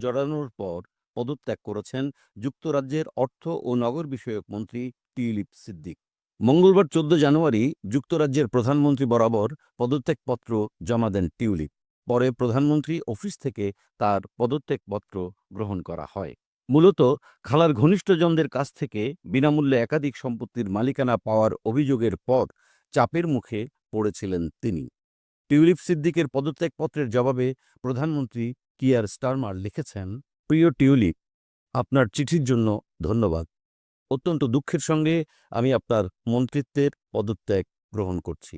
জড়ানোর পর পদত্যাগ করেছেন যুক্তরাজ্যের অর্থ ও নগর বিষয়ক মন্ত্রী টিউলিপ সিদ্দিক। মঙ্গলবার চোদ্দ জানুয়ারি যুক্তরাজ্যের প্রধানমন্ত্রী বরাবর পদত্যাগপত্র জমা দেন টিউলিপ। পরে প্রধানমন্ত্রী অফিস থেকে তার পদত্যাগপত্র গ্রহণ করা হয়। মূলত খালার ঘনিষ্ঠজনদের কাছ থেকে বিনামূল্যে একাধিক সম্পত্তির মালিকানা পাওয়ার অভিযোগের পর চাপের মুখে পড়েছিলেন তিনি। টিউলিপ সিদ্দিকের পদত্যাগপত্রের জবাবে প্রধানমন্ত্রী কিয়ার স্টারমার লিখেছেন? প্রিয় টিউলিপ, আপনার চিঠির জন্য ধন্যবাদ। অত্যন্ত দুঃখের সঙ্গে আমি আপনার মন্ত্রিত্বের পদত্যাগ গ্রহণ করছি।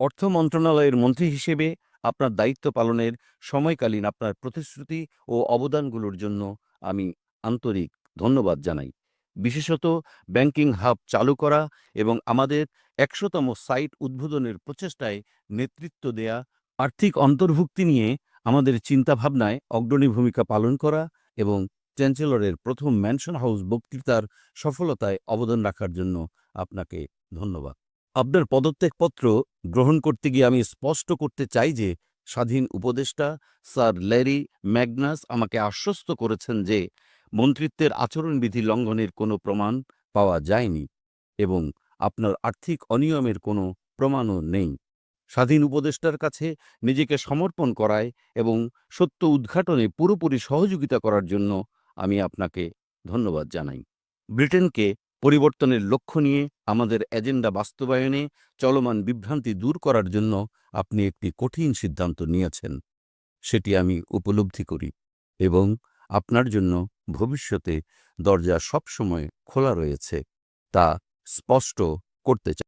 অর্থ মন্ত্রণালয়ের মন্ত্রী হিসেবে আপনার দায়িত্ব পালনের সময়কালীন আপনার প্রতিশ্রুতি ও অবদানগুলোর জন্য আমি আন্তরিক ধন্যবাদ জানাই। বিশেষত ব্যাংকিং হাব চালু করা এবং আমাদের একশোতম সাইট উদ্বোধনের প্রচেষ্টায় নেতৃত্ব দেয়া আর্থিক অন্তর্ভুক্তি নিয়ে আমাদের চিন্তাভাবনায় অগ্রণী ভূমিকা পালন করা এবং চ্যান্সেলরের প্রথম ম্যানশন হাউস বক্তৃতার সফলতায় অবদান রাখার জন্য আপনাকে ধন্যবাদ। আপনার পদত্যাগপত্র গ্রহণ করতে গিয়ে আমি স্পষ্ট করতে চাই যে স্বাধীন উপদেষ্টা স্যার ল্যারি ম্যাগনাস আমাকে আশ্বস্ত করেছেন যে মন্ত্রিত্বের আচরণবিধি লঙ্ঘনের কোনো প্রমাণ পাওয়া যায়নি এবং আপনার আর্থিক অনিয়মের কোনো প্রমাণও নেই। স্বাধীন উপদেষ্টার কাছে নিজেকে সমর্পণ করায় এবং সত্য উদ্ঘাটনে পুরোপুরি সহযোগিতা করার জন্য আমি আপনাকে ধন্যবাদ জানাই। ব্রিটেনকে পরিবর্তনের লক্ষ্য নিয়ে আমাদের এজেন্ডা বাস্তবায়নে চলমান বিভ্রান্তি দূর করার জন্য আপনি একটি কঠিন সিদ্ধান্ত নিয়েছেন, সেটি আমি উপলব্ধি করি এবং আপনার জন্য ভবিষ্যতে দরজা সবসময় খোলা রয়েছে, তা স্পষ্ট করতে চাই।